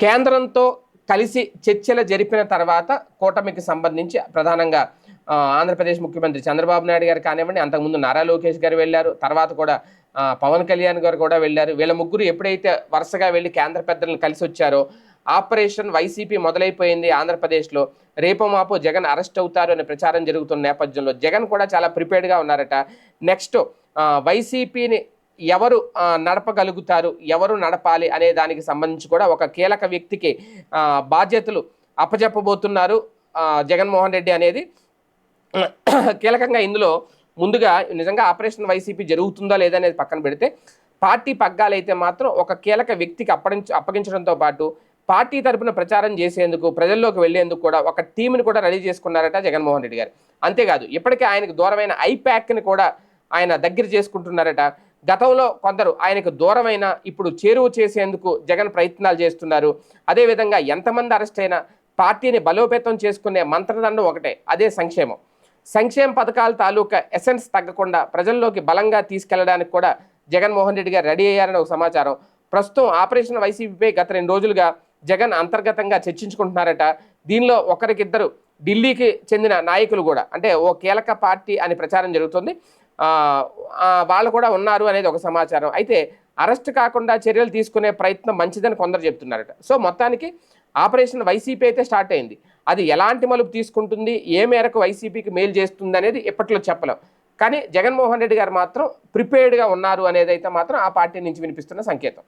కేంద్రంతో కలిసి చర్చలు జరిపిన తర్వాత కూటమికి సంబంధించి ప్రధానంగా ఆంధ్రప్రదేశ్ ముఖ్యమంత్రి చంద్రబాబు నాయుడు గారు కానివ్వండి అంతకుముందు నారా లోకేష్ గారు వెళ్ళారు తర్వాత కూడా పవన్ కళ్యాణ్ గారు కూడా వెళ్ళారు. వీళ్ళ ముగ్గురు ఎప్పుడైతే వరుసగా వెళ్ళి కేంద్ర పెద్దలను కలిసి వచ్చారో ఆపరేషన్ వైసీపీ మొదలైపోయింది ఆంధ్రప్రదేశ్లో. రేపో మాపు జగన్ అరెస్ట్ అవుతారు అనే ప్రచారం జరుగుతున్న నేపథ్యంలో జగన్ కూడా చాలా ప్రిపేర్డ్గా ఉన్నారట. నెక్స్ట్ వైసీపీని ఎవరు నడపగలుగుతారు ఎవరు నడపాలి అనే దానికి సంబంధించి కూడా ఒక కీలక వ్యక్తికి బాధ్యతలు అప్పజెప్పబోతున్నారు జగన్మోహన్ రెడ్డి అనేది. కీలకంగా ఇందులో ముందుగా నిజంగా ఆపరేషన్ వైసీపీ జరుగుతుందా లేదా అనేది పక్కన పెడితే పార్టీ పగ్గాలైతే మాత్రం ఒక కీలక వ్యక్తికి అప్పగించ అప్పగించడంతో పాటు పార్టీ తరపున ప్రచారం చేసేందుకు ప్రజల్లోకి వెళ్ళేందుకు కూడా ఒక టీంని కూడా రెడీ చేసుకున్నారట జగన్మోహన్ రెడ్డి గారు. అంతేకాదు ఇప్పటికే ఆయనకు దూరమైన ఐప్యాక్ని కూడా ఆయన దగ్గర చేసుకుంటున్నారట. గతంలో కొందరు ఆయనకు దూరమైన ఇప్పుడు చేరువ చేసేందుకు జగన్ ప్రయత్నాలు చేస్తున్నారు. అదేవిధంగా ఎంతమంది అరెస్ట్ అయినా పార్టీని బలోపేతం చేసుకునే మంత్రదండం ఒకటే అదే సంక్షేమం. సంక్షేమ పథకాల తాలూకా ఎసెన్స్ తగ్గకుండా ప్రజల్లోకి బలంగా తీసుకెళ్ళడానికి కూడా జగన్మోహన్ రెడ్డి గారు రెడీ అయ్యారని ఒక సమాచారం. ప్రస్తుతం ఆపరేషన్ వైసీపీపై గత రెండు రోజులుగా జగన్ అంతర్గతంగా చర్చించుకుంటున్నారట. దీనిలో ఒకరికిద్దరు ఢిల్లీకి చెందిన నాయకులు కూడా అంటే ఓ కీలక పార్టీ అని ప్రచారం జరుగుతుంది. వాళ్ళు కూడా ఉన్నారు అనేది ఒక సమాచారం. అయితే అరెస్ట్ కాకుండా చర్యలు తీసుకునే ప్రయత్నం మంచిదని కొందరు చెప్తున్నారట. సో మొత్తానికి ఆపరేషన్ వైసీపీ అయితే స్టార్ట్ అయింది. అది ఎలాంటి మలుపు తీసుకుంటుంది? ఏ మేరకు వైసీపీకి మేలు చేస్తుంది అనేది ఎప్పట్లో చెప్పలేం. కానీ జగన్మోహన్ రెడ్డి గారు మాత్రం ప్రిపేర్డ్గా ఉన్నారు అనేది అయితే మాత్రం ఆ పార్టీ నుంచి వినిపిస్తున్న సంకేతం.